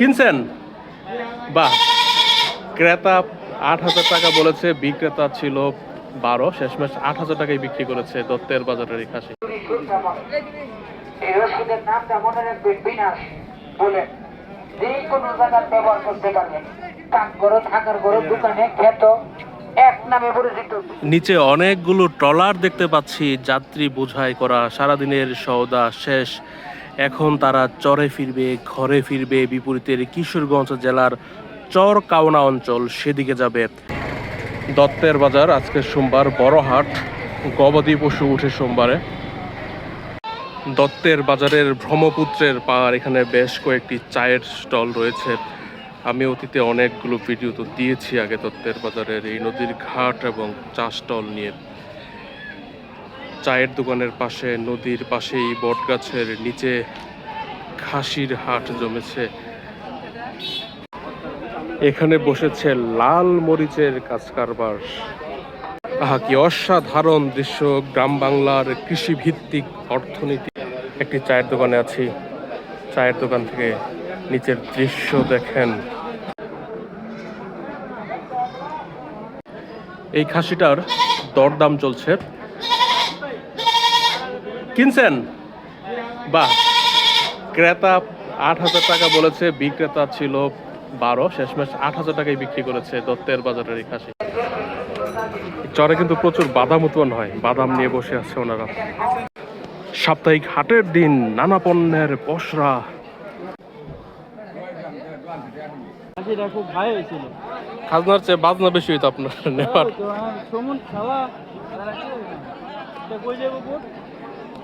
কিনছেন? বাহ। ক্রেতা আট হাজার টাকা বলেছে বিক্রেতা ছিল বারো শেষমেশ আট হাজার টাকায় বিক্রি করেছে দত্তের বাজারের এই খাসি। এই ওষুধের নামটা রাখবেন বিনাশ বলে যে কোনো জায়গার ব্যবহার করতে পারবেন কাম করো থাকার করো দোকানে খেত এক নামে পরিচিত। নিচে অনেকগুলো ট্রলার দেখতে পাচ্ছি যাত্রী বোঝাই করা সারাদিনের সওদা শেষ। এখন তারা চরে ফিরবে, ঘরে ফিরবে। বিপরীতের কিশোরগঞ্জ জেলার চর কাওনা অঞ্চল সেদিকে যাবে। দত্তের বাজার আজকে সোমবার বড় হাট গবাদি পশু উঠে সোমবারে। দত্তের বাজারের ব্রহ্মপুত্রের পার এখানে বেশ কয়েকটি চায়ের স্টল রয়েছে। আমি অতীতে অনেকগুলো ভিডিও তো দিয়েছি আগে দত্তের বাজারের এই নদীর ঘাট এবং চা স্টল নিয়ে। চায়ের দোকানের পাশে, নদীর পাশেই বটগাছের নিচে খাসির হাট জমেছে। এখানে বসেছে লাল মরিচের কাজ কারবার আহা, কি অসাধারণ দৃশ্য গ্রাম বাংলার কৃষি ভিত্তিক অর্থনীতি। একটি চায়ের দোকানে আছি। চায়ের দোকান থেকে নিচের দৃশ্য দেখেন। এই খাসিটার দরদাম চলছে। কিনছেন? বাহ। ক্রেতা আট হাজার টাকা বলেছে বিক্রেতা ছিল বারো শেষ শেষমেশ আট হাজার টাকায় বিক্রি করেছে দত্তের বাজারের এই খাসি। চরে কিন্তু প্রচুর বাদাম উৎপন্ন হয় বাদাম নিয়ে বসে আছে ওনারা। সাপ্তাহিক হাটের দিন নানা পণ্যের পসরা। খাজনার চেয়ে বাজনা বেশি হইতো আপনার নেওয়ার।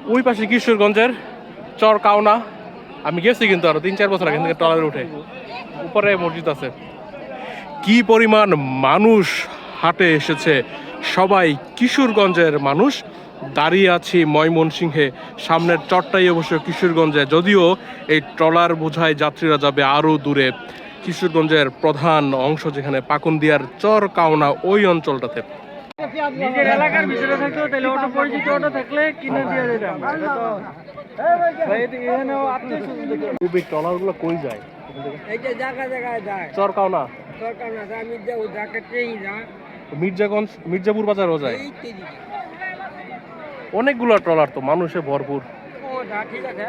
ওই পাশে কিশোরগঞ্জের চর কাওনা। আমি গেছি কিন্তু আরও তিন, চার বছর আগে ট্রলারে উঠে। উপরে মসজিদ আছে। কি পরিমাণ মানুষ হাটে এসেছে। সবাই কিশোরগঞ্জের মানুষ। দাঁড়িয়ে আছি ময়মনসিংহে। সামনের চরটাই অবশ্য কিশোরগঞ্জে। যদিও এই ট্রলার বোঝায় যাত্রীরা যাবে আরও দূরে। কিশোরগঞ্জের প্রধান অংশ যেখানে পাকুন্দিয়ার চর কাওনা ওই অঞ্চলটাতে। নিজের এলাকার ভিতরে থাকতো তাহলে অটো পরিচিত অটো থাকলে কিনে দিয়ে দিতাম। খুবই ট্রলারগুলো কই যায়? এইটা জায়গা জায়গায় যায়। চর কাওনা সরকার না। আমি মির্জাগঞ্জ মির্জাপুর বাজারও যায়? অনেকগুলো ট্রলার তো মানুষে ভরপুর। ও ঠিক আছে।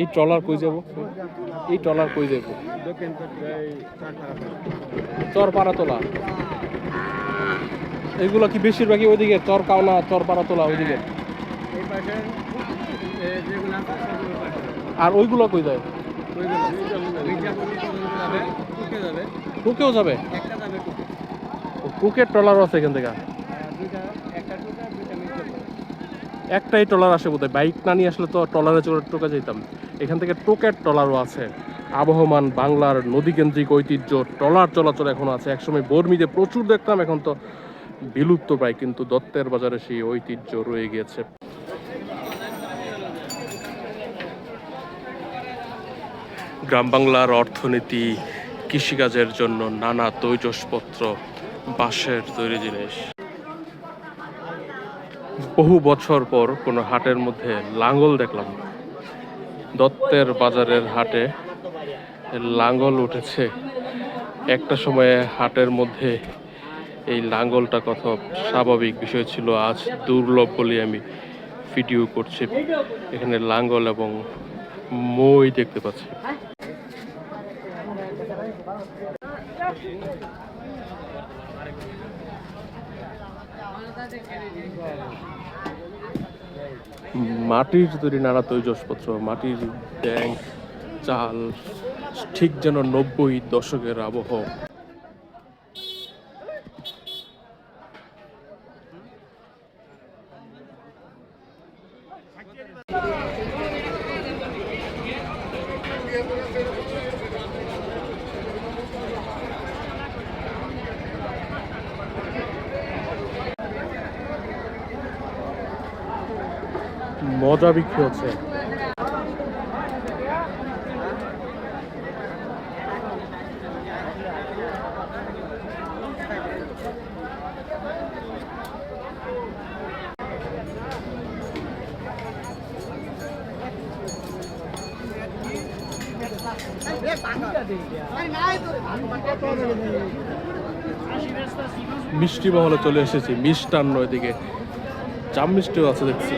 এই ট্রলার কই যাব? এই ট্রলার কই যাব? চর পাড়াতলা এগুলো কি বেশিরভাগই ওইদিকে? চর কাওনা চর পাড়াতলা ওইদিকে। আর ওইগুলো কই যায়? পর্যন্ত যাবে, টুকে যাবে, টুকেও যাবে একটা যাবে টুকে। টুকের ট্রলার আছে এখান থেকে আর দুইটা, একটা টুকে আর দুইটা মির্জাপুর। একটাই ট্রলার আসে বোধহয়। বাইক না নিয়ে আসলে তো ট্রলারে চড়ে টোকা যেতাম। এখান থেকে টোকের ট্রলারও আছে। আবহমান, বাংলার নদীকেন্দ্রিক ঐতিহ্য, ট্রলার চলাচল এখন আছে। একসময় বর্মিতে প্রচুর দেখতাম, এখন তো বিলুপ্ত প্রায় কিন্তু দত্তের বাজারে সেই ঐতিহ্য রয়ে গিয়েছে। গ্রাম বাংলার অর্থনীতি, কৃষিকাজের জন্য নানা তৈজসপত্র, বাঁশের তৈরি জিনিস। বহু বছর পর কোনো হাটের মধ্যে লাঙ্গল দেখলাম। দত্তের বাজারের হাটে লাঙ্গল উঠেছে। একটা সময়ে হাটের মধ্যে এই লাঙ্গলটা কত স্বাভাবিক বিষয় ছিল। আজ দুর্লভ বলে আমি ভিডিও করছি। এখানে লাঙ্গল এবং মই দেখতে পাচ্ছি। মাটির তৈরি নানা তৈজসপত্র মাটির ব্যাংক চাল ঠিক যেন নব্বই দশকের আবহাওয়া মজা বিক্রি হচ্ছে। মিষ্টি মহলে চলে এসেছি মিষ্টান্ন এদিকে চাম মিষ্টিও আছে দেখছি।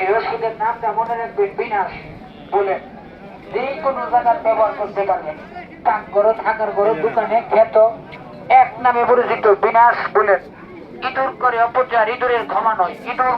এই ওষুধের নামটা মনে রাখবেন, বিনাশ। বলে যে কোনো জায়গার ব্যবহার করতে পারবেন। কাক করো থাকার করো দোকানে খেত এক নামে পরিচিত, বিনাশ বলে ইঁদুর করে অপচার ইঁদুরের ক্ষমা নয়, ইঁদুর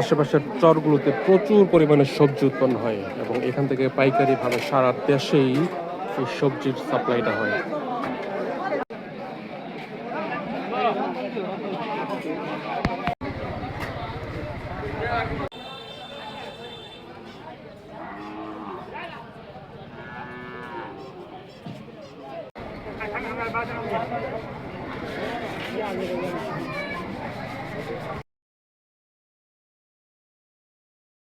আশেপাশের চরগুলোতে প্রচুর পরিমাণে সবজি উৎপন্ন হয় এবং এখান থেকে পাইকারিভাবে সারা দেশেই এই সবজির সাপ্লাইটা হয়। 看看연히알바 다.